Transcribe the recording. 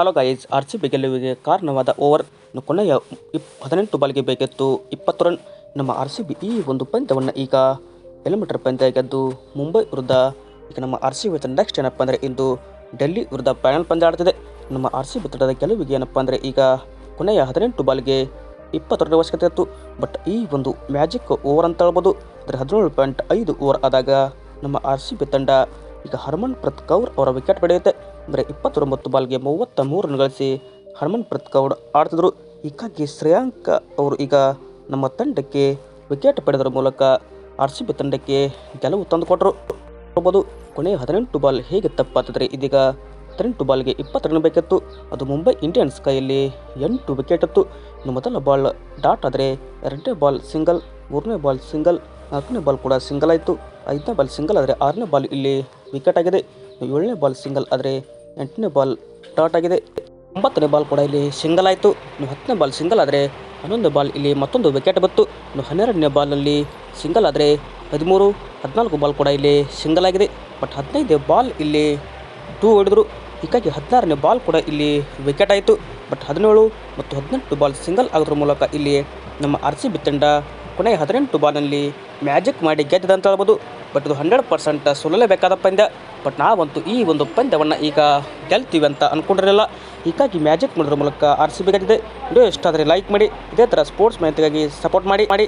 Hello guys R C B ಗೆಲುವಿಗೆ ಕಾರಣವಾದ over ಕೊನೆಯ ಇಪ್ ಹದಿನೆಂಟು ಬಾಲ್ಗೆ ಬೇಕಿತ್ತು ಇಪ್ಪತ್ತು ರನ್ ನಮ್ಮ ಆರ್ ಸಿ ಬಿ ಈ ಒಂದು ಪಂದ್ಯವನ್ನು ಈಗ ಎಲಿಮೀಟರ್ ಪಂದ್ಯ ಗೆದ್ದು ಮುಂಬೈ ವಿರುದ್ಧ ಈಗ ನಮ್ಮ ಆರ್ ಸಿ ಬಿ ನೆಕ್ಸ್ಟ್ ಏನಪ್ಪ ಅಂದರೆ ಇಂದು ಡೆಲ್ಲಿ ವಿರುದ್ಧ ಫೈನಲ್ ಪಂದ್ಯ ಆಡ್ತಿದೆ. ನಮ್ಮ ಆರ್ ಸಿ ಬಿ ತಂಡದ ಗೆಲುವಿಗೆ ಏನಪ್ಪ ಅಂದರೆ ಈಗ ಕೊನೆಯ ಹದಿನೆಂಟು ಬಾಲ್ಗೆ ಇಪ್ಪತ್ತು ರನ್ ಅವಶ್ಯಕತೆ ಇತ್ತು ಬಟ್ ಈ ಒಂದು ಮ್ಯಾಜಿಕ್ ಓವರ್ ಅಂತ ಹೇಳ್ಬೋದು. ಅಂದರೆ ಹದಿನೇಳು ಪಾಯಿಂಟ್ ಐದು ಓವರ್ ಆದಾಗ ನಮ್ಮ ಆರ್ ಸಿ ಬಿ ತಂಡ ಈಗ ಹರ್ಮನ್ ಪ್ರತ್ ಕೌರ್ ಅವರ ವಿಕೆಟ್ ಪಡೆಯುತ್ತೆ. ಅಂದರೆ ಇಪ್ಪತ್ತೊಂಬತ್ತು ಬಾಲ್ಗೆ ಮೂವತ್ತ ಮೂರು ರನ್ ಗಳಿಸಿ ಹರ್ಮನ್ ಪ್ರತ್ಕೌಡ್ ಆಡ್ತಿದ್ರು. ಹೀಗಾಗಿ ಶ್ರೇಯಾಂಕ ಅವರು ಈಗ ನಮ್ಮ ತಂಡಕ್ಕೆ ವಿಕೆಟ್ ಪಡೆದರ ಮೂಲಕ ಆರ್ ಸಿ ಬಿ ತಂಡಕ್ಕೆ ಗೆಲುವು ತಂದುಕೊಟ್ರು ನೋಡ್ಬೋದು ಕೊನೆಯ ಹದಿನೆಂಟು ಬಾಲ್ ಹೇಗೆ ತಪ್ಪಾತಿದ್ರೆ ಇದೀಗ ಹದಿನೆಂಟು ಬಾಲ್ಗೆ ಇಪ್ಪತ್ತು ರನ್ ಬೇಕಿತ್ತು. ಅದು ಮುಂಬೈ ಇಂಡಿಯನ್ಸ್ ಕೈಯಲ್ಲಿ ಎಂಟು ವಿಕೆಟ್ ಇತ್ತು. ಇನ್ನು ಮೊದಲ ಬಾಲ್ ಡಾಟ್ ಆದರೆ ಎರಡನೇ ಬಾಲ್ ಸಿಂಗಲ್, ಮೂರನೇ ಬಾಲ್ ಸಿಂಗಲ್, ನಾಲ್ಕನೇ ಬಾಲ್ ಕೂಡ ಸಿಂಗಲ್ ಆಯಿತು. ಐದನೇ ಬಾಲ್ ಸಿಂಗಲ್ ಆದರೆ ಆರನೇ ಬಾಲ್ ಇಲ್ಲಿ ವಿಕೆಟ್ ಆಗಿದೆ. ಏಳನೇ ಬಾಲ್ ಸಿಂಗಲ್ ಆದರೆ ಎಂಟನೇ ಬಾಲ್ ಡಾಟ್ ಆಗಿದೆ. ಒಂಬತ್ತನೇ ಬಾಲ್ ಕೂಡ ಇಲ್ಲಿ ಸಿಂಗಲ್ ಆಯಿತು. ಇನ್ನು ಹತ್ತನೇ ಬಾಲ್ ಸಿಂಗಲ್ ಆದರೆ ಹನ್ನೊಂದು ಬಾಲ್ ಇಲ್ಲಿ ಮತ್ತೊಂದು ವಿಕೆಟ್ ಬಂತು. ಇನ್ನು ಹನ್ನೆರಡನೇ ಬಾಲಲ್ಲಿ ಸಿಂಗಲ್ ಆದರೆ ಹದಿಮೂರು, ಹದಿನಾಲ್ಕು ಬಾಲ್ ಕೂಡ ಇಲ್ಲಿ ಸಿಂಗಲ್ ಆಗಿದೆ. ಬಟ್ ಹದಿನೈದನೇ ಬಾಲ್ ಇಲ್ಲಿ ಟೂ ಹೊಡೆದರು. ಹೀಗಾಗಿ ಹದಿನಾರನೇ ಬಾಲ್ ಕೂಡ ಇಲ್ಲಿ ವಿಕೆಟ್ ಆಯಿತು. ಬಟ್ ಹದಿನೇಳು ಮತ್ತು ಹದಿನೆಂಟು ಬಾಲ್ ಸಿಂಗಲ್ ಆಗೋದ್ರ ಮೂಲಕ ಇಲ್ಲಿ ನಮ್ಮ ಆರ್ ಸಿ ಬಿ ತಂಡ ಕೊನೆಯ ಹದಿನೆಂಟು ಬಾಲ್ನಲ್ಲಿ ಮ್ಯಾಜಿಕ್ ಮಾಡಿ ಗೆದ್ದಿದೆ ಅಂತ ಹೇಳ್ಬೋದು. ಬಟ್ ಇದು ಹಂಡ್ರೆಡ್ ಪರ್ಸೆಂಟ್ ಸೋಲಲೇಬೇಕಾದ ಪಂದ್ಯ. ಬಟ್ ನಾವಂತೂ ಈ ಒಂದು ಪಂದ್ಯವನ್ನು ಈಗ ಗೆಲ್ತೀವಿ ಅಂತ ಅಂದ್ಕೊಂಡಿರಲಿಲ್ಲ ಹೀಗಾಗಿ ಮ್ಯಾಜಿಕ್ ಮಾಡೋದ್ರ ಮೂಲಕ ಆರ್ ಸಿ ಬಿ ಗೆದ್ದಿದೆ. ವಿಡಿಯೋ ಇಷ್ಟ ಆದರೆ ಲೈಕ್ ಮಾಡಿ, ಇದೇ ಥರ ಸ್ಪೋರ್ಟ್ಸ್ ಮಾಹಿತಿಗಾಗಿ ಸಪೋರ್ಟ್ ಮಾಡಿ ಮಾಡಿ.